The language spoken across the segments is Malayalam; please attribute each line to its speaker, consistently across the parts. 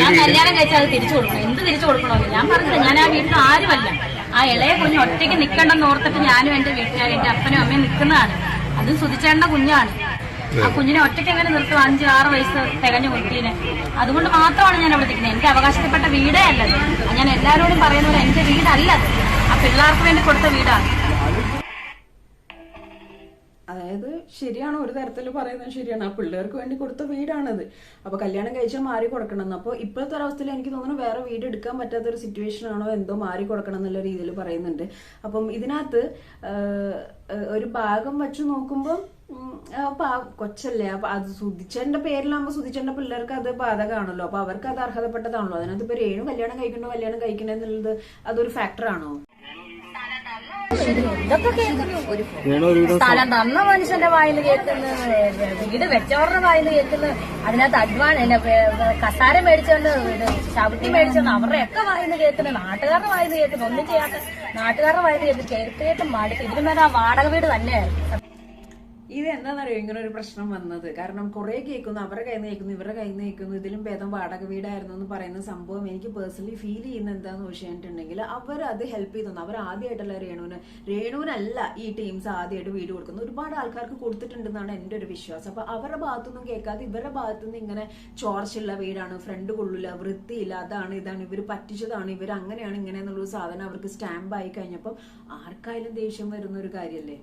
Speaker 1: ഞാൻ കല്യാണം കഴിച്ചാൽ അത് തിരിച്ചു കൊടുക്കണം. എന്ത് തിരിച്ചു കൊടുക്കണമെന്ന് ഞാൻ പറഞ്ഞത് ഞാൻ ആ വീട്ടിൽ ആരുമല്ല. ആ ഇളയ കുഞ്ഞ് ഒറ്റയ്ക്ക് നിൽക്കണ്ടെന്ന് ഓർത്തിട്ട് ഞാനും എന്റെ വീട്ടുകാരും എന്റെ അപ്പനും അമ്മയും നിൽക്കുന്നതാണ്. അതും സുതിച്ചേണ്ട കുഞ്ഞാണ്. ആ കുഞ്ഞിനെ ഒറ്റയ്ക്ക് എങ്ങനെ നിർത്തും? അഞ്ച് ആറ് വയസ്സ് തികഞ്ഞ കുട്ടീനെ. അതുകൊണ്ട് മാത്രമാണ് ഞാൻ അവിടെ നിൽക്കുന്നത്. എനിക്ക് അവകാശപ്പെട്ട വീടേ അല്ലത് ഞാൻ എല്ലാവരോടും പറയുന്നത് എന്റെ വീടല്ലത് ആ പിള്ളേർക്ക് വേണ്ടി കൊടുത്ത വീടാണ്
Speaker 2: അതായത് ശരിയാണ്? ഒരു തരത്തിൽ പറയുന്നത് ശരിയാണ്. ആ പിള്ളേർക്ക് വേണ്ടി കൊടുത്ത വീടാണത്. അപ്പൊ കല്യാണം കഴിച്ചാൽ മാറി കൊടുക്കണം അപ്പോൾ ഇപ്പോഴത്തെ ഒരവസ്ഥയിൽ എനിക്ക് തോന്നുന്നു വേറെ വീട് എടുക്കാൻ പറ്റാത്ത ഒരു സിറ്റുവേഷൻ ആണോ എന്തോ മാറി കൊടുക്കണം എന്നുള്ള രീതിയിൽ പറയുന്നുണ്ട്. അപ്പം ഇതിനകത്ത് ഒരു ഭാഗം വെച്ച് നോക്കുമ്പോൾ കൊച്ചല്ലേ? അപ്പൊ അത് സുധിച്ചന്റെ പേരിലാകുമ്പോൾ സുധിച്ചന്റെ പിള്ളേർക്ക് അത് ബാധകമാണല്ലോ അപ്പൊ അവർക്ക് അത് അർഹതപ്പെട്ടതാണല്ലോ. അതിനകത്ത് ഇപ്പൊ രേണു കല്യാണം കഴിക്കണോ കല്യാണം കഴിക്കണോ എന്നുള്ളത് അതൊരു ഫാക്ടറാണോ
Speaker 1: സ്ഥലം തന്ന മനുഷ്യന്റെ വായിൽ കേൾക്കുന്നു വീട് വെച്ചവരുടെ വായിൽ കേൾക്കുന്നു അതിനകത്ത് അഡ്വാൻ കസാര മേടിച്ചോണ്ട് ചവിട്ടി മേടിച്ചോണ്ട് അവരുടെ ഒക്കെ വായിന്ന് കേൾക്കുന്നു നാട്ടുകാരുടെ വായിന്ന് കേൾക്കുന്നു ഒന്നും ചെയ്യാത്ത നാട്ടുകാരുടെ വായിന്ന് കേൾക്കുന്നു കേട്ട് മാടി ഇതിന് മേലെ ആ വാടക വീട് തന്നെയായിരുന്നു.
Speaker 2: ഇത് എന്താണെന്നറിയോ ഇങ്ങനെ ഒരു പ്രശ്നം വന്നത്. കാരണം കുറെ കേൾക്കുന്നു അവരുടെ കയ്യിൽ നിന്ന് കേൾക്കുന്നു ഇവരുടെ കയ്യിൽ നിന്ന് കേൾക്കുന്നു ഇതിലും ഭേദം വാടക വീടായിരുന്നു എന്ന് പറയുന്ന സംഭവം എനിക്ക് പേഴ്സണലി ഫീൽ ചെയ്യുന്ന എന്താന്ന് വെച്ചിട്ടുണ്ടെങ്കിൽ അവർ അത് ഹെൽപ്പ് ചെയ്തു അവർ ആദ്യമായിട്ടല്ല രേണുവിന് രേണുവിനല്ല ഈ ടീംസ് ആദ്യമായിട്ട് വീട് കൊടുക്കുന്നത്. ഒരുപാട് ആൾക്കാർക്ക് കൊടുത്തിട്ടുണ്ടെന്നാണ് എന്റെ ഒരു വിശ്വാസം. അപ്പൊ അവരുടെ ഭാഗത്തുനിന്നും കേൾക്കാതെ ഇവരുടെ ഭാഗത്തുനിന്ന് ഇങ്ങനെ ചോർച്ചുള്ള വീടാണ് ഫ്രണ്ട് കൊള്ളില്ല വൃത്തിയില്ല അതാണ് ഇതാണ് ഇവർ പറ്റിച്ചതാണ് ഇവർ അങ്ങനെയാണ് ഇങ്ങനെ എന്നുള്ളൊരു സാധനം അവർക്ക് സ്റ്റാമ്പ് ആയി കഴിഞ്ഞപ്പം ആർക്കായാലും ദേഷ്യം വരുന്ന ഒരു കാര്യമല്ലേ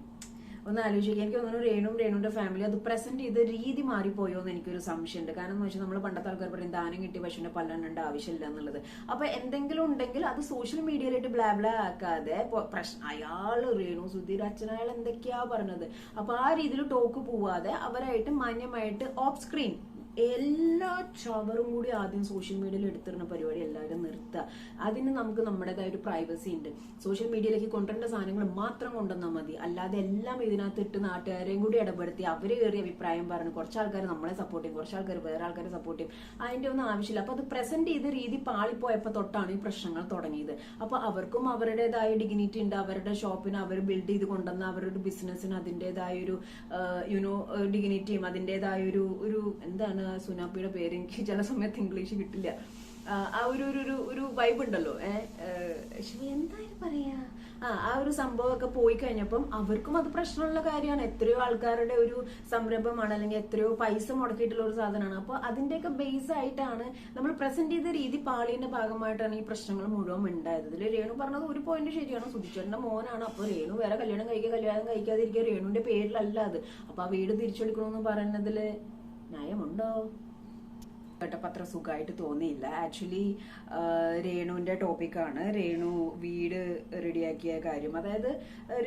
Speaker 2: ഒന്ന് ആലോചിക്കുക എനിക്ക് തോന്നുന്നു രേണുവും രേണുവിന്റെ ഫാമിലി അത് പ്രസന്റ് ചെയ്ത രീതി മാറിപ്പോയോ എന്ന് എനിക്കൊരു സംശയമുണ്ട്. കാരണം എന്ന് വെച്ചാൽ നമ്മൾ പണ്ടത്തെ ആൾക്കാർ പറയും ദാനം കിട്ടി പശുവിനെ പല്ലെണ്ണേണ്ട ആവശ്യമില്ല എന്നുള്ളത്. അപ്പൊ എന്തെങ്കിലും ഉണ്ടെങ്കിൽ അത് സോഷ്യൽ മീഡിയയിലായിട്ട് ബ്ലാബ്ല ബ്ലാ ആക്കാതെ പ്രശ്നം അയാൾ രേണു സുധീർ അച്ഛൻ അയാൾ എന്തൊക്കെയാ പറഞ്ഞത്? അപ്പൊ ആ രീതിയിൽ ടോക്ക് പോവാതെ അവരായിട്ട് മാന്യമായിട്ട് ഓഫ് സ്ക്രീൻ എല്ലാ ചവറും കൂടി ആദ്യം സോഷ്യൽ മീഡിയയിൽ എടുത്തിരുന്ന പരിപാടി എല്ലാവരും നിർത്തുക. അതിന് നമുക്ക് നമ്മുടേതായ ഒരു പ്രൈവസി ഉണ്ട്. സോഷ്യൽ മീഡിയയിലേക്ക് കൊണ്ടുവരേണ്ട സാധനങ്ങൾ മാത്രം കൊണ്ടുവന്നാൽ മതി. അല്ലാതെ എല്ലാം ഇതിനകത്ത് ഇട്ട് നാട്ടുകാരെയും കൂടി ഇടപെടുത്തി അവർ കയറി അഭിപ്രായം പറഞ്ഞു കുറച്ച് ആൾക്കാർ നമ്മളെ സപ്പോർട്ട് ചെയ്യും കുറച്ച് ആൾക്കാർ വേറെ ആൾക്കാരെ സപ്പോർട്ട് ചെയ്യും. അതിന്റെ ഒന്നും ആവശ്യമില്ല. അപ്പൊ അത് പ്രസന്റ് ചെയ്ത രീതി പാളിപ്പോയപ്പോൾ തൊട്ടാണ് ഈ പ്രശ്നങ്ങൾ തുടങ്ങിയത്. അപ്പൊ അവർക്കും അവരുടേതായ ഡിഗ്നിറ്റി ഉണ്ട്. അവരുടെ ഷോപ്പിന് അവർ ബിൽഡ് ചെയ്ത് കൊണ്ടുവന്ന അവരുടെ ബിസിനസ്സിന് അതിന്റെതായ ഒരു യുനോ ഡിഗ്നിറ്റിയും അതിന്റെതായ ഒരു ഒരു എന്താണ് സുനാപ്പിയുടെ പേര് എനിക്ക് ചില സമയത്ത് ഇംഗ്ലീഷ് കിട്ടില്ല. ആ, ഒരു ഒരു ഒരു വൈബ് ഉണ്ടല്ലോ. ഏഹ് എന്തായാലും പറയാ. ആ ആ ഒരു സംഭവമൊക്കെ പോയി കഴിഞ്ഞപ്പം അവർക്കും അത് പ്രശ്നമുള്ള കാര്യമാണ്. എത്രയോ ആൾക്കാരുടെ ഒരു സംരംഭമാണ് അല്ലെങ്കിൽ എത്രയോ പൈസ മുടക്കിയിട്ടുള്ള ഒരു സാധനമാണ്. അപ്പോൾ അതിന്റെയൊക്കെ ബേസ് ആയിട്ടാണ് നമ്മൾ പ്രസന്റ് ചെയ്ത രീതി പാളിന്റെ ഭാഗമായിട്ടാണ് ഈ പ്രശ്നങ്ങൾ മുഴുവൻ ഉണ്ടായത്. ഇതിൽ രേണു പറഞ്ഞത് ഒരു പോയിന്റ് ശരിയാണ്. സുധിച്ചേട്ടന്റെ മോനാണ്. അപ്പോൾ രേണു വേറെ കല്യാണം കഴിക്കുക കല്യാണം കഴിക്കാതിരിക്കുക രേണുവിന്റെ പേരിലല്ല അത്. അപ്പൊ ആ വീട് തിരിച്ചെടുക്കണമെന്ന് nãy mình đâu കേട്ടപ്പോൾ അത്ര സുഖമായിട്ട് തോന്നിയില്ല. ആക്ച്വലി രേണുവിന്റെ ടോപ്പിക്കാണ് രേണു വീട് റെഡിയാക്കിയ കാര്യം. അതായത്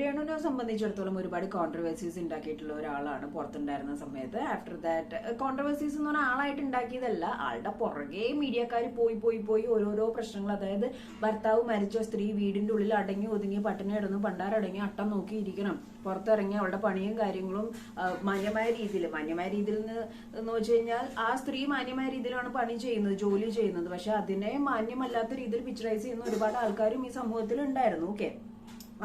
Speaker 2: രേണുവിനെ സംബന്ധിച്ചിടത്തോളം ഒരുപാട് കോൺട്രവേഴ്സീസ് ഉണ്ടാക്കിയിട്ടുള്ള ഒരാളാണ് പുറത്തുണ്ടായിരുന്ന സമയത്ത്. ആഫ്റ്റർ ദാറ്റ് കോൺട്രവേഴ്സീസ് എന്ന് പറഞ്ഞാൽ ആളായിട്ട് ഉണ്ടാക്കിയതല്ല. ആളുടെ പുറകെ മീഡിയക്കാർ പോയി പോയി പോയി ഓരോരോ പ്രശ്നങ്ങൾ. അതായത് ഭർത്താവ് മരിച്ച സ്ത്രീ വീടിന്റെ ഉള്ളിൽ അടങ്ങി ഒതുങ്ങി പട്ടിണി കിടന്നു പണ്ടാരടങ്ങി അട്ടം നോക്കി ഇരിക്കണം പുറത്തിറങ്ങി അവളുടെ പണിയും കാര്യങ്ങളും മാന്യമായ രീതിയിൽ മാന്യമായ രീതിയിൽ എന്ന് വെച്ച് കഴിഞ്ഞാൽ ആ സ്ത്രീ മാന്യമായ രീതിയിലാണ് പണി ചെയ്യുന്നത് ജോലി ചെയ്യുന്നത്? പക്ഷെ അതിനെ മാന്യമല്ലാത്ത രീതിയിൽ പിക്ചറൈസ് ചെയ്യുന്ന ഒരുപാട് ആൾക്കാരും ഈ സമൂഹത്തിൽ ഉണ്ടായിരുന്നു ഓക്കെ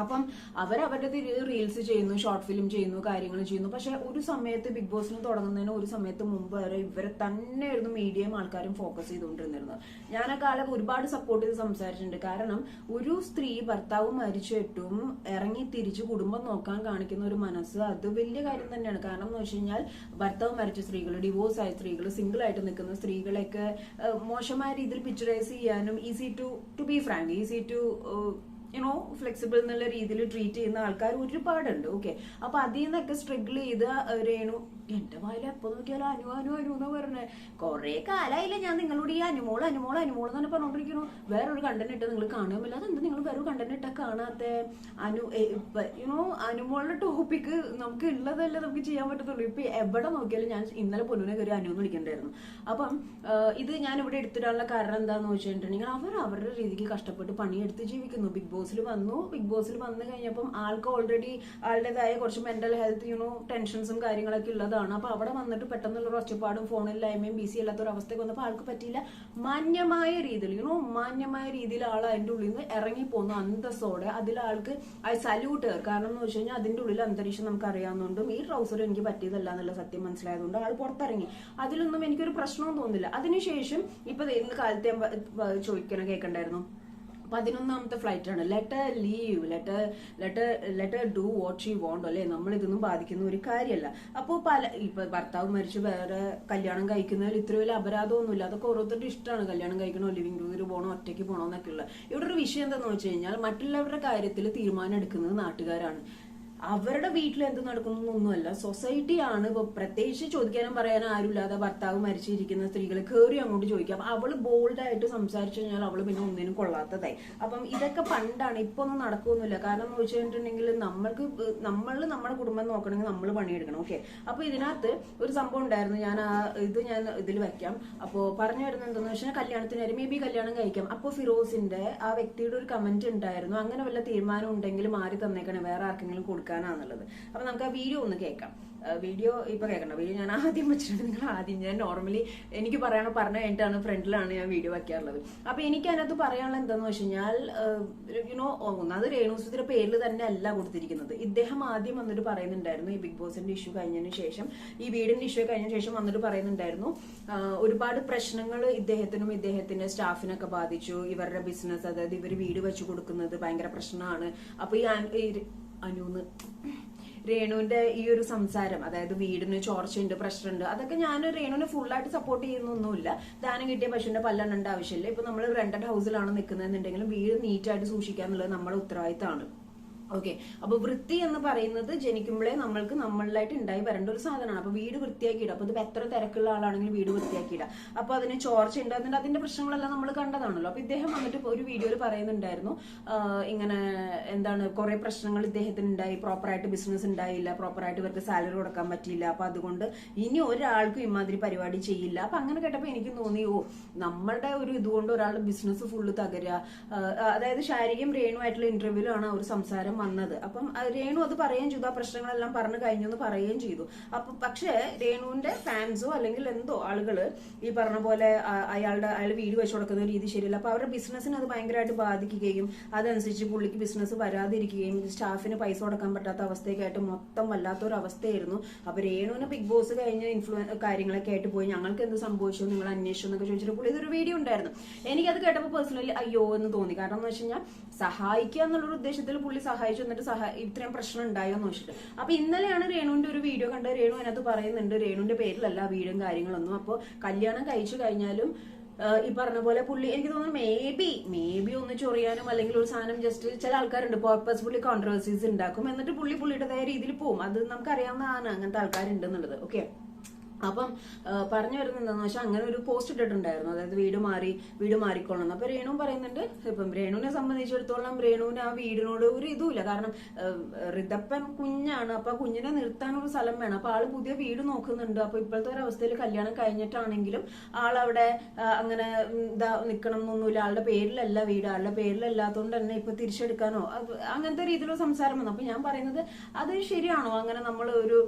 Speaker 2: അപ്പം അവരവരുടെ റീൽസ് ചെയ്യുന്നു ഷോർട്ട് ഫിലിം ചെയ്യുന്നു കാര്യങ്ങൾ ചെയ്യുന്നു. പക്ഷെ ഒരു സമയത്ത് ബിഗ് ബോസിന് തുടങ്ങുന്നതിന് ഒരു സമയത്ത് മുമ്പ് വരെ ഇവരെ തന്നെയായിരുന്നു മീഡിയയും ആൾക്കാരും ഫോക്കസ് ചെയ്തുകൊണ്ടിരുന്നത് ഞാൻ ആ കാലം ഒരുപാട് സപ്പോർട്ട് ചെയ്ത് സംസാരിച്ചിട്ടുണ്ട്. കാരണം ഒരു സ്ത്രീ ഭർത്താവ് മരിച്ചിട്ടും ഇറങ്ങി തിരിച്ച് കുടുംബം നോക്കാൻ കാണിക്കുന്ന ഒരു മനസ്സ് അത് വലിയ കാര്യം തന്നെയാണ്. കാരണം എന്ന് വെച്ച് കഴിഞ്ഞാൽ ഭർത്താവ് മരിച്ച സ്ത്രീകൾ ഡിവോഴ്സ് ആയ സ്ത്രീകൾ സിംഗിൾ ആയിട്ട് നിൽക്കുന്ന സ്ത്രീകളെയൊക്കെ മോശമായ രീതിയിൽ പിക്ചറൈസ് ചെയ്യാനും easy to to be frank easy to you know flexible എന്നുള്ള രീതിയിൽ ട്രീറ്റ് ചെയ്യുന്ന ആൾക്കാർ ഒരുപാടുണ്ട് ഓക്കെ അപ്പൊ അതിൽ നിന്നൊക്കെ സ്ട്രഗിൾ ചെയ്ത് രേണു എന്റെ വായിൽ എപ്പോ നോക്കിയാലും അനു അനു അനു എന്ന് പറഞ്ഞേ? കൊറേ കാലായില്ല ഞാൻ നിങ്ങളോട് ഈ അനുമോൾ അനുമോൾ അനുമോൾ തന്നെ പറഞ്ഞോണ്ടിരിക്കുന്നു. വേറൊരു കണ്ടന്റ് ഇട്ട് നിങ്ങൾ കാണുമില്ല അതെന്ത് നിങ്ങൾ വേറൊരു കണ്ടന്റ് ഇട്ടാ കാണാത്ത? അനു യുനോ അനുമോളുടെ ടോപ്പിക്ക് നമുക്ക് ഉള്ളതല്ലേ നമുക്ക് ചെയ്യാൻ പറ്റത്തുള്ളൂ. ഇപ്പൊ എവിടെ നോക്കിയാലും ഞാൻ ഇന്നലെ പൊന്നുനെ കയറി അനു എന്ന് വിളിക്കണ്ടായിരുന്നു. അപ്പം ഇത് ഞാൻ ഇവിടെ എടുത്തിടാനുള്ള കാരണം എന്താന്ന് വെച്ചിട്ടുണ്ടെങ്കിൽ അവർ അവരുടെ രീതിക്ക് കഷ്ടപ്പെട്ട് പണിയെടുത്ത് ജീവിക്കുന്നു. ബിഗ് ബോസിൽ വന്നു. ബിഗ് ബോസിൽ വന്നു കഴിഞ്ഞപ്പം ആൾക്ക് ഓൾറെഡി ആളുടേതായ കുറച്ച് മെന്റൽ ഹെൽത്ത് യുനോ ടെൻഷൻസും കാര്യങ്ങളൊക്കെ ഉള്ളതാണ് അപ്പൊ അവിടെ വന്നിട്ട് പെട്ടെന്നുള്ള ഒരു ഒച്ചപ്പാടും ഫോണില്ലായ്മയും ബിസി അല്ലാത്ത ഒരു അവസ്ഥയ്ക്ക് വന്നപ്പോൾ ആൾക്ക് പറ്റിയില്ല. മാന്യമായ രീതിയിൽ യുനോ മാന്യമായ രീതിയിൽ ആൾ അതിന്റെ ഉള്ളിൽ നിന്ന് ഇറങ്ങി പോന്നു അന്തസ്സോടെ അതിൽ ആൾക്ക് ഐ സല്യൂട്ട് കാരണം എന്ന് വെച്ച് കഴിഞ്ഞാൽ അതിന്റെ ഉള്ളിൽ അന്തരീക്ഷം നമുക്ക് അറിയാവുന്നതുകൊണ്ടും ഈ ട്രൗസർ എനിക്ക് പറ്റിയതല്ല എന്നുള്ള സത്യം മനസ്സിലായതുകൊണ്ട് ആൾ പുറത്തിറങ്ങി. അതിലൊന്നും എനിക്കൊരു പ്രശ്നവും തോന്നില്ല അതിനുശേഷം ഇപ്പൊ ഇന്ന് കാലത്തെ ചോദിക്കണ കേൾക്കണ്ടായിരുന്നു പതിനൊന്നാമത്തെ ഫ്ലൈറ്റ് ആണ്. Letter leave letter letter letter do what she want അല്ലെ? നമ്മൾ ഇതൊന്നും ബാധിക്കുന്ന ഒരു കാര്യമല്ല. അപ്പോൾ പല ഇപ്പൊ ഭർത്താവ് മരിച്ച് വേറെ കല്യാണം കഴിക്കുന്നതിൽ ഇത്ര വലിയ അപരാധമൊന്നുമില്ല. അതൊക്കെ ഓരോരുത്തരുടെ ഇഷ്ടമാണ്. കല്യാണം കഴിക്കണോ ലിവിംഗ് റൂമിൽ പോകണോ ഒറ്റയ്ക്ക് പോകണോ എന്നൊക്കെ ഉള്ള ഇവിടെ ഒരു വിഷയം എന്താണെന്ന് വെച്ച് കഴിഞ്ഞാൽ മറ്റുള്ളവരുടെ കാര്യത്തിൽ തീരുമാനം എടുക്കുന്നത് നാട്ടുകാരാണ്. അവരുടെ വീട്ടിൽ എന്ത് നടക്കുന്നൊന്നുമല്ല സൊസൈറ്റിയാണ് ഇപ്പൊ പ്രത്യേകിച്ച് ചോദിക്കാനും പറയാനും ആരുമില്ലാതെ ഭർത്താവ് മരിച്ചിരിക്കുന്ന സ്ത്രീകൾ കയറി അങ്ങോട്ട് ചോദിക്കുക. അപ്പൊ അവൾ ബോൾഡായിട്ട് സംസാരിച്ചു കഴിഞ്ഞാൽ അവൾ പിന്നെ ഒന്നിനും കൊള്ളാത്തതായി. അപ്പം ഇതൊക്കെ പണ്ടാണ് ഇപ്പൊ ഒന്നും നടക്കുന്നില്ല കാരണം എന്ന് വെച്ചിട്ടുണ്ടെങ്കിൽ നമ്മൾക്ക് നമ്മൾ നമ്മുടെ കുടുംബം നോക്കണമെങ്കിൽ നമ്മൾ പണിയെടുക്കണം. ഓക്കെ അപ്പൊ ഇതിനകത്ത് ഒരു സംഭവം ഉണ്ടായിരുന്നു. ഞാൻ ആ ഇത് ഞാൻ ഇതിൽ വെക്കാം. അപ്പോ പറഞ്ഞു വരുന്നത് എന്താണെന്ന് വെച്ചാൽ കല്യാണത്തിന് വരെ മേ ബി കല്യാണം കഴിക്കാം. അപ്പൊ ഫിറോസിന്റെ ആ വ്യക്തിയുടെ ഒരു കമന്റ് ഉണ്ടായിരുന്നു. അങ്ങനെ വല്ല തീരുമാനം ഉണ്ടെങ്കിൽ മാറി തന്നേക്കണേ? വേറെ ആർക്കെങ്കിലും കൊടുക്കാനാന്നുള്ളത്. അപ്പൊ നമുക്ക് ആ വീഡിയോ ഒന്ന് കേൾക്കാം. വീഡിയോ ഇപ്പൊ കേൾക്കണ്ട. വീഡിയോ ഞാൻ ആദ്യം വെച്ചിട്ടുണ്ട്. നിങ്ങൾ ആദ്യം ഞാൻ നോർമലി എനിക്ക് പറയണ പറഞ്ഞു കഴിഞ്ഞിട്ടാണ് ഫ്രണ്ടിലാണ് ഞാൻ വീഡിയോ വയ്ക്കാറുള്ളത് അപ്പൊ എനിക്ക് അതിനകത്ത് പറയാനുള്ള എന്താന്ന് വെച്ച് കഴിഞ്ഞാൽ യുനോ ഒന്നാമത് രേണുസുതിയുടെ പേരിൽ തന്നെ അല്ല കൊടുത്തിരിക്കുന്നത്. ഇദ്ദേഹം ആദ്യം വന്നിട്ട് പറയുന്നുണ്ടായിരുന്നു ഈ ബിഗ് ബോസിന്റെ ഇഷ്യൂ കഴിഞ്ഞതിന് ശേഷം ഈ വീടിന്റെ ഇഷ്യൂ കഴിഞ്ഞ ശേഷം വന്നിട്ട് പറയുന്നുണ്ടായിരുന്നു ഒരുപാട് പ്രശ്നങ്ങൾ ഇദ്ദേഹത്തിനും ഇദ്ദേഹത്തിന്റെ സ്റ്റാഫിനൊക്കെ ബാധിച്ചു. ഇവരുടെ ബിസിനസ് അതായത് ഇവർ വീട് വെച്ചു കൊടുക്കുന്നത് ഭയങ്കര പ്രശ്നമാണ്. അപ്പൊ ഈ അനുന്ന്. രേണുവിന്റെ ഈ ഒരു സംസാരം അതായത് വീടിന് ചോർച്ചയുണ്ട് പ്രഷറുണ്ട് അതൊക്കെ ഞാൻ രേണുവിനെ ഫുള്ളായിട്ട് സപ്പോർട്ട് ചെയ്യുന്നൊന്നുമില്ല. ദാനം കിട്ടിയ പശുവിന്റെ പല്ലെണ്ണേണ്ട ആവശ്യമില്ല. ഇപ്പൊ നമ്മൾ റെന്റഡ് ഹൗസിലാണ് നിൽക്കുന്നതെന്നുണ്ടെങ്കിലും വീട് നീറ്റായിട്ട് സൂക്ഷിക്കുക എന്നുള്ളത് നമ്മുടെ ഉത്തരവാദിത്തമാണ്. ഓക്കെ അപ്പൊ വൃത്തി എന്ന് പറയുന്നത് ജനിക്കുമ്പോഴേ നമ്മൾക്ക് നമ്മളിലായിട്ട് ഉണ്ടായി വരേണ്ട ഒരു സാധനമാണ് അപ്പൊ വീട് വൃത്തിയാക്കിയിടുക അപ്പൊ ഇത് എത്ര തിരക്കുള്ള ആളാണെങ്കിലും വീട് വൃത്തിയാക്കിയിടുക അപ്പൊ അതിന് ചോർച്ച ഉണ്ടാകുന്നുണ്ട് അതിന്റെ പ്രശ്നങ്ങളെല്ലാം നമ്മൾ കണ്ടതാണല്ലോ. അപ്പൊ ഇദ്ദേഹം വന്നിട്ട് ഒരു വീഡിയോയിൽ പറയുന്നുണ്ടായിരുന്നു. ഇങ്ങനെ എന്താണ് കുറെ പ്രശ്നങ്ങൾ ഇദ്ദേഹത്തിന് ഉണ്ടായി പ്രോപ്പറായിട്ട് ബിസിനസ് ഉണ്ടായില്ല പ്രോപ്പറായിട്ട് ഇവർക്ക് സാലറി കൊടുക്കാൻ പറ്റിയില്ല. അപ്പൊ അതുകൊണ്ട് ഇനി ഒരാൾക്കും ഇമാതിരി പരിപാടി ചെയ്യില്ല. അപ്പൊ അങ്ങനെ കേട്ടപ്പോ എനിക്ക് തോന്നി ഓ നമ്മളുടെ ഒരു ഇതുകൊണ്ട് ഒരാളുടെ ബിസിനസ് ഫുള്ള് തകരുക അതായത് ശാരീരികം രേണുമായിട്ടുള്ള ഇന്റർവ്യൂലാണ് ഒരു സംസാരം വന്നത്. അപ്പം രേണു അത് പറയുകയും ചെയ്തു. ആ പ്രശ്നങ്ങളെല്ലാം പറഞ്ഞു കഴിഞ്ഞു എന്ന് പറയുകയും ചെയ്തു. അപ്പൊ പക്ഷേ രേണുവിന്റെ ഫാൻസോ അല്ലെങ്കിൽ എന്തോ ആളുകൾ ഈ പറഞ്ഞ പോലെ അയാളുടെ അയാൾ വീട് വെച്ചു കൊടുക്കുന്ന രീതി ശരിയല്ല. അപ്പൊ അവരുടെ ബിസിനസ്സിനെ അത് ഭയങ്കരമായിട്ട് ബാധിക്കുകയും അതനുസരിച്ച് പുള്ളിക്ക് ബിസിനസ് വരാതിരിക്കുകയും സ്റ്റാഫിന് പൈസ കൊടുക്കാൻ പറ്റാത്ത അവസ്ഥയൊക്കെ ആയിട്ട് മൊത്തം വല്ലാത്തൊരു അവസ്ഥയായിരുന്നു അപ്പൊ രേണുവിന് ബിഗ് ബോസ് കഴിഞ്ഞ ഇൻഫ്ലുവൻ കാര്യങ്ങളൊക്കെ ആയിട്ട് പോയി. ഞങ്ങൾക്ക് എന്ത് സംഭവിച്ചു? നിങ്ങൾ അന്വേഷിച്ചു എന്നൊക്കെ ചോദിച്ചിട്ട് പുള്ളി ഇതൊരു വീഡിയോ ഉണ്ടായിരുന്നു. എനിക്കത് കേട്ടപ്പോൾ പേഴ്സണലി അയ്യോ എന്ന് തോന്നി. കാരണം എന്ന് വെച്ച് കഴിഞ്ഞാൽ സഹായിക്കുക എന്നുള്ളൊരു ഉദ്ദേശത്തിൽ പുള്ളി സഹായിച്ചു എന്നിട്ട് സഹായി ഇത്രയും പ്രശ്നം ഉണ്ടായോ എന്ന് വെച്ചിട്ട്. അപ്പൊ ഇന്നലെയാണ് രേണുവിന്റെ ഒരു വീഡിയോ കണ്ടത്. രേണു അതിനകത്ത് പറയുന്നുണ്ട് രേണുവിന്റെ പേരിലല്ല വീടും കാര്യങ്ങളൊന്നും. അപ്പോൾ കല്യാണം കഴിച്ചു കഴിഞ്ഞാലും ഈ പറഞ്ഞ പോലെ പുള്ളി എനിക്ക് തോന്നുന്നു മേ ബി മേ ബി ഒന്ന് ചൊറിയാനും അല്ലെങ്കിൽ ഒരു സാധനം ജസ്റ്റ് ചില ആൾക്കാരുണ്ട് പർപ്പസ്ഫുള്ളി കോൺട്രവേഴ്സീസ് ഉണ്ടാക്കും എന്നിട്ട് പുള്ളി പുള്ളിയുടേതായ രീതിയിൽ പോകും അത് നമുക്ക് അറിയാവുന്നതാണ് അങ്ങനത്തെ ആൾക്കാരുണ്ടെന്നുള്ളത് ഓക്കെ അപ്പം പറഞ്ഞു വരുന്നത് എന്താണെന്ന് വെച്ചാൽ അങ്ങനെ ഒരു പോസ്റ്റ് ഇട്ടിട്ടുണ്ടായിരുന്നു. അതായത് വീട് മാറി വീട് മാറിക്കൊള്ളണം. അപ്പൊ രേണു പറയുന്നുണ്ട് ഇപ്പം രേണുവിനെ സംബന്ധിച്ചിടത്തോളം രേണുവിന് ആ വീടിനോട് ഒരു ഇതുമില്ല. കാരണം റിതപ്പൻ കുഞ്ഞാണ്. അപ്പൊ കുഞ്ഞിനെ നിർത്താൻ ഒരു സ്ഥലം വേണം. അപ്പൊ ആൾ പുതിയ വീട് നോക്കുന്നുണ്ട്. അപ്പൊ ഇപ്പോഴത്തെ ഒരു അവസ്ഥയിൽ കല്യാണം കഴിഞ്ഞിട്ടാണെങ്കിലും ആളവിടെ അങ്ങനെ ഇതാ നിക്കണം എന്നൊന്നുമില്ല. ആളുടെ പേരിലല്ല വീട്. ആളുടെ പേരിലല്ലാത്തതുകൊണ്ട് തന്നെ ഇപ്പൊ തിരിച്ചെടുക്കാനോ അങ്ങനത്തെ രീതിയിലുള്ള സംസാരം വന്നു. അപ്പൊ ഞാൻ പറയുന്നത് അത് ശരിയാണോ? അങ്ങനെ നമ്മൾ ഒരു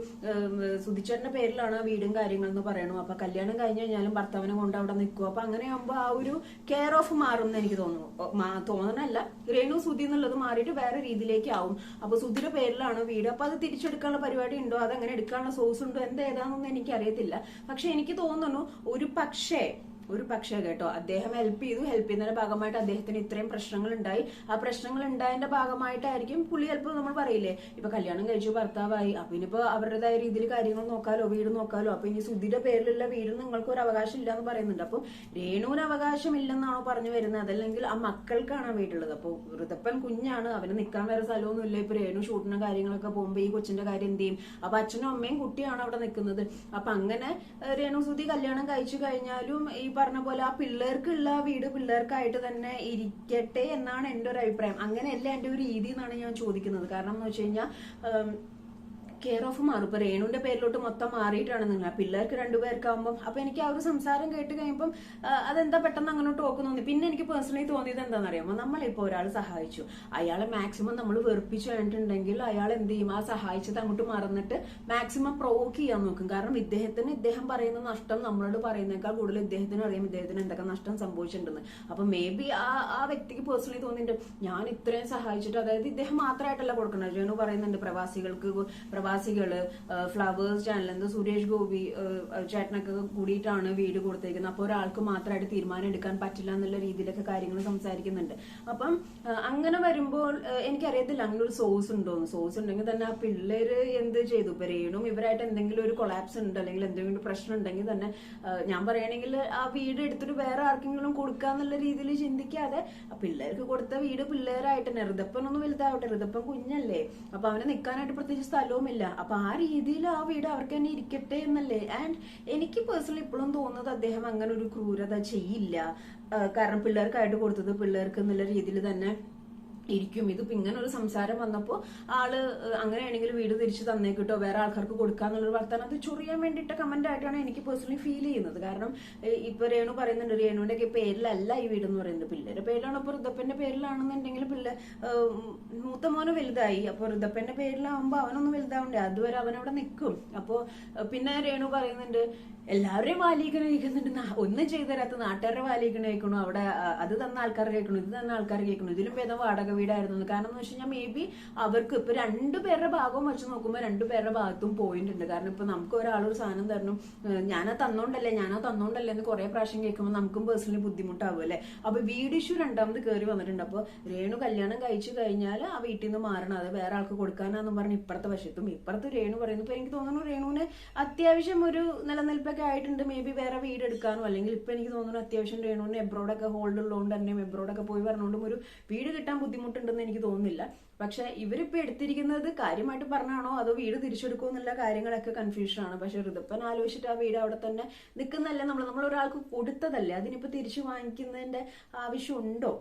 Speaker 2: സുധിച്ചേട്ടന്റെ പേരിലാണ് വീടും കാര്യങ്ങൾ എന്ന് പറയണു. അപ്പൊ കല്യാണം കഴിഞ്ഞ് കഴിഞ്ഞാലും ഭർത്താവിനെ കൊണ്ട് അവിടെ നിൽക്കും. അപ്പൊ അങ്ങനെ ആകുമ്പോൾ ആ ഒരു കെയർ ഓഫ് മാറും എന്ന് എനിക്ക് തോന്നുന്നു. തോന്നണല്ല. രേണു സുധി എന്നുള്ളത് മാറിയിട്ട് വേറെ രീതിയിലേക്ക് ആവും. അപ്പൊ സുധിയുടെ പേരിലാണ് വീട്. അപ്പൊ അത് തിരിച്ചെടുക്കാനുള്ള പരിപാടി ഉണ്ടോ? അത് അങ്ങനെ എടുക്കാനുള്ള സോഴ്സ് ഉണ്ടോ? എന്ത് ഏതാണെന്നൊന്നും എനിക്ക് അറിയത്തില്ല പക്ഷെ എനിക്ക് തോന്നുന്നു ഒരു പക്ഷേ ഒരു പക്ഷേ കേട്ടോ അദ്ദേഹം ഹെൽപ്പ് ചെയ്തു. ഹെൽപ്പ് ചെയ്യുന്നതിന്റെ ഭാഗമായിട്ട് അദ്ദേഹത്തിന് ഇത്രയും പ്രശ്നങ്ങൾ ഉണ്ടായി ആ പ്രശ്നങ്ങൾ ഉണ്ടായതിന്റെ ഭാഗമായിട്ടായിരിക്കും പുള്ളി ചിലപ്പോൾ നമ്മൾ പറയില്ലേ ഇപ്പൊ കല്യാണം കഴിച്ചു ഭർത്താവായി അപ്പൊ ഇനിയിപ്പോ അവരുടേതായ രീതിയിൽ കാര്യങ്ങൾ നോക്കാലോ വീട് നോക്കാലോ അപ്പൊ ഇനി സുധിയുടെ പേരിലുള്ള വീട് നിങ്ങൾക്ക് ഒരു അവകാശം ഇല്ല എന്ന് പറയുന്നുണ്ട്. അപ്പൊ രേണുവിന് അവകാശം ഇല്ലെന്നാണോ പറഞ്ഞു വരുന്നത്? അതല്ലെങ്കിൽ ആ മക്കൾക്കാണ് ആ വീടുള്ളത്? അപ്പൊ ഋതപ്പൻ കുഞ്ഞാണ് അവന് നിൽക്കാൻ വേറെ സ്ഥലമൊന്നും ഇല്ല ഇപ്പൊ രേണു ഷൂട്ടിന് കാര്യങ്ങളൊക്കെ പോകുമ്പോ ഈ കൊച്ചിന്റെ കാര്യം എന്ത് ചെയ്യും? അപ്പൊ അച്ഛനും അമ്മയും കുട്ടിയാണ് അവിടെ നിൽക്കുന്നത്. അപ്പൊ അങ്ങനെ രേണു സുധി കല്യാണം കഴിച്ചു കഴിഞ്ഞാലും ഈ പറഞ്ഞ പോലെ ആ പിള്ളേർക്കുള്ള വീട് പിള്ളേർക്കായിട്ട് തന്നെ ഇരിക്കട്ടെ എന്നാണ് എന്റെ ഒരു അഭിപ്രായം. അങ്ങനെയല്ല എന്റെ ഒരു രീതി എന്നാണ് ഞാൻ ചോദിക്കുന്നത്. കാരണം എന്ന് വെച്ച് കഴിഞ്ഞാൽ കെയർ ഓഫ് മാറും ഇപ്പൊ രേണുവിന്റെ പേരിലോട്ട് മൊത്തം മാറിയിട്ടാണ് നിങ്ങൾ ആ പിള്ളേർക്ക് രണ്ടുപേർക്കാവുമ്പോൾ അപ്പൊ എനിക്ക് ആ ഒരു സംസാരം കേട്ട് കഴിയുമ്പോൾ അതെന്താ പെട്ടെന്ന് അങ്ങോട്ട് ഓക്ക് തോന്നി. പിന്നെ എനിക്ക് പേഴ്സണലി തോന്നിയത് എന്താണെന്ന് അറിയാമോ നമ്മളിപ്പോ ഒരാൾ സഹായിച്ചു. അയാളെ മാക്സിമം നമ്മൾ വെറുപ്പിച്ചു കഴിഞ്ഞിട്ടുണ്ടെങ്കിൽ അയാൾ എന്ത് ചെയ്യും? ആ സഹായിച്ചത് അങ്ങോട്ട് മറന്നിട്ട് മാക്സിമം പ്രൊവോക്ക് ചെയ്യാൻ നോക്കും. കാരണം ഇദ്ദേഹത്തിന് ഇദ്ദേഹം പറയുന്ന നഷ്ടം നമ്മളോട് പറയുന്നേക്കാൾ കൂടുതൽ ഇദ്ദേഹത്തിന് അറിയാം ഇദ്ദേഹത്തിന് എന്തൊക്കെ നഷ്ടം സംഭവിച്ചിട്ടുണ്ടെന്ന്. അപ്പൊ മേ ബി ആ ആ വ്യക്തിക്ക് പേഴ്സണലി തോന്നിയിട്ടുണ്ട് ഞാൻ ഇത്രയും സഹായിച്ചിട്ട് അതായത് ഇദ്ദേഹം മാത്രമായിട്ടല്ല കൊടുക്കുന്നത്. ജനു പറയുന്നുണ്ട് പ്രവാസികൾക്ക് പ്രവാസികൾ ഫ്ലവേഴ്സ് ചാനൽ എന്ത് സുരേഷ് ഗോപി ചേട്ടനൊക്കെ കൂടിയിട്ടാണ് വീട് കൊടുത്തേക്കുന്നത്. അപ്പോൾ ഒരാൾക്ക് മാത്രമായിട്ട് തീരുമാനം എടുക്കാൻ പറ്റില്ല എന്നുള്ള രീതിയിലൊക്കെ കാര്യങ്ങൾ സംസാരിക്കുന്നുണ്ട്. അപ്പം അങ്ങനെ വരുമ്പോൾ എനിക്കറിയത്തില്ല അങ്ങനെ ഒരു സോഴ്സ് ഉണ്ടോ? സോഴ്സ് ഉണ്ടെങ്കിൽ തന്നെ ആ പിള്ളേര് എന്ത് ചെയ്തു? ഇപ്പൊ രേണും ഇവരായിട്ട് എന്തെങ്കിലും ഒരു കൊളാപ്സ് ഉണ്ട് അല്ലെങ്കിൽ എന്തെങ്കിലും പ്രശ്നം ഉണ്ടെങ്കിൽ തന്നെ ഞാൻ പറയുകയാണെങ്കിൽ ആ വീട് എടുത്തിട്ട് വേറെ ആർക്കെങ്കിലും കൊടുക്കാന്നുള്ള രീതിയിൽ ചിന്തിക്കാതെ പിള്ളേർക്ക് കൊടുത്ത വീട് പിള്ളേരായിട്ട് തന്നെ ഋതപ്പനൊന്നും വലുതാവട്ടെ ഋതപ്പൻ കുഞ്ഞല്ലേ അപ്പൊ അവനെ നിൽക്കാനായിട്ട് പ്രത്യേകിച്ച് സ്ഥലവുമില്ല. അപ്പൊ ആ രീതിയിൽ ആ വീട് അവർക്ക് തന്നെ ഇരിക്കട്ടെ എന്നല്ലേ? ആൻഡ് എനിക്ക് പേഴ്സണലി ഇപ്പോഴും തോന്നുന്നത് അദ്ദേഹം അങ്ങനെ ഒരു ക്രൂരത ചെയ്യില്ല. കാരണം പിള്ളേർക്കായിട്ട് കൊടുത്തത് പിള്ളേർക്ക് എന്നുള്ള രീതിയിൽ തന്നെ ഇരിക്കും. ഇതിപ്പോ ഇങ്ങനെ ഒരു സംസാരം വന്നപ്പോൾ ആൾ അങ്ങനെയാണെങ്കിൽ വീട് തിരിച്ചു തന്നേക്കിട്ടോ വേറെ ആൾക്കാർക്ക് കൊടുക്കാന്നുള്ളൊരു വർത്താനം. അത് ചൊറിയാൻ വേണ്ടിയിട്ട് കമന്റ് ആയിട്ടാണ് എനിക്ക് പേഴ്സണലി ഫീൽ ചെയ്യുന്നത്. കാരണം ഇപ്പൊ രേണു പറയുന്നുണ്ട് രേണുവിന്റെ ഒക്കെ പേരിലല്ല ഈ വീട് എന്ന് പറയുന്നത്. പിള്ളേരുടെ പേരിലാണ് അപ്പൊ ഋതപ്പന്റെ പേരിലാണെന്നുണ്ടെങ്കിൽ പിള്ളേർ മൂത്ത മോന് വലുതായി. അപ്പൊ ഋതപ്പന്റെ പേരിലാവുമ്പോ അവനൊന്നും വലുതാവണ്ടേ? അതുവരെ അവനവിടെ നിൽക്കും അപ്പോ പിന്നെ രേണു പറയുന്നുണ്ട് എല്ലാവരെയും വാലിയിക്കണ കഴിക്കുന്നുണ്ട് ഒന്നും ചെയ്തു തരാത്ത നാട്ടുകാരുടെ വാലിയിക്കണ കഴിക്കണു അവിടെ അത് തന്ന ആൾക്കാർ കേൾക്കണു ഇത് തന്ന ആൾക്കാർ കേൾക്കണു. ഇതിലും ഭേദം വാടക വീടായിരുന്നു. കാരണം എന്ന് വെച്ച് കഴിഞ്ഞാൽ മേ ബി അവർക്ക് ഇപ്പൊ രണ്ടുപേരുടെ ഭാഗവും വെച്ച് നോക്കുമ്പോൾ രണ്ടുപേരുടെ ഭാഗത്തും പോയിന്റ് ഉണ്ട് കാരണം ഇപ്പൊ നമുക്ക് ഒരാളൊരു സാധനം തരണം ഞാനാ തന്നോണ്ടല്ലേ ഞാനാ തന്നോണ്ടല്ലേ എന്ന് കുറെ പ്രാവശ്യം കേൾക്കുമ്പോൾ നമുക്കും പേഴ്സണലി ബുദ്ധിമുട്ടാവും അല്ലെ? അപ്പൊ വീട് ഇഷ്യൂ രണ്ടാമത് കയറി വന്നിട്ടുണ്ട്. അപ്പൊ രേണു കല്യാണം കഴിച്ചു കഴിഞ്ഞാൽ ആ വീട്ടിൽ നിന്ന് മാറണം. അത് വേറെ ആൾക്ക് കൊടുക്കാനാന്നും പറഞ്ഞ് ഇപ്പുറത്തെ വശത്തും. ഇപ്പുറത്ത് രേണു പറയുന്നു. ഇപ്പൊ എനിക്ക് തോന്നുന്നു രേണുവിന് അത്യാവശ്യം ഒരു നിലനിൽപ്പൊക്കെ ആയിട്ടുണ്ട്. മേ ബി വേറെ വീട് എടുക്കാനോ. അല്ലെങ്കിൽ ഇപ്പൊ എനിക്ക് തോന്നുന്നു അത്യാവശ്യം രേണുവിന് എബ്രോഡൊക്കെ ഹോൾഡ് ഉള്ളതുകൊണ്ട് തന്നെ എബ്രോഡൊക്കെ പോയി പറഞ്ഞുകൊണ്ടും ഒരു വീട് കിട്ടാൻ ബുദ്ധിമുട്ടുണ്ടെന്ന് എനിക്ക് തോന്നുന്നില്ല. പക്ഷെ ഇവരിപ്പോ എടുത്തിരിക്കുന്നത് കാര്യമായിട്ട് പറഞ്ഞാണോ? അതോ വീട് തിരിച്ചെടുക്കുമോ എന്നുള്ള കാര്യങ്ങളൊക്കെ കൺഫ്യൂഷൻ ആണ്. പക്ഷെ ഋതുപ്പൻ ആലോചിച്ചിട്ട് ആ വീട് അവിടെ തന്നെ നിൽക്കുന്നതല്ലേ നമ്മൾ നമ്മൾ ഒരാൾക്ക് കൊടുത്തതല്ലേ? അതിനിപ്പോ തിരിച്ചു വാങ്ങിക്കുന്നതിന്റെ ആവശ്യമുണ്ടോ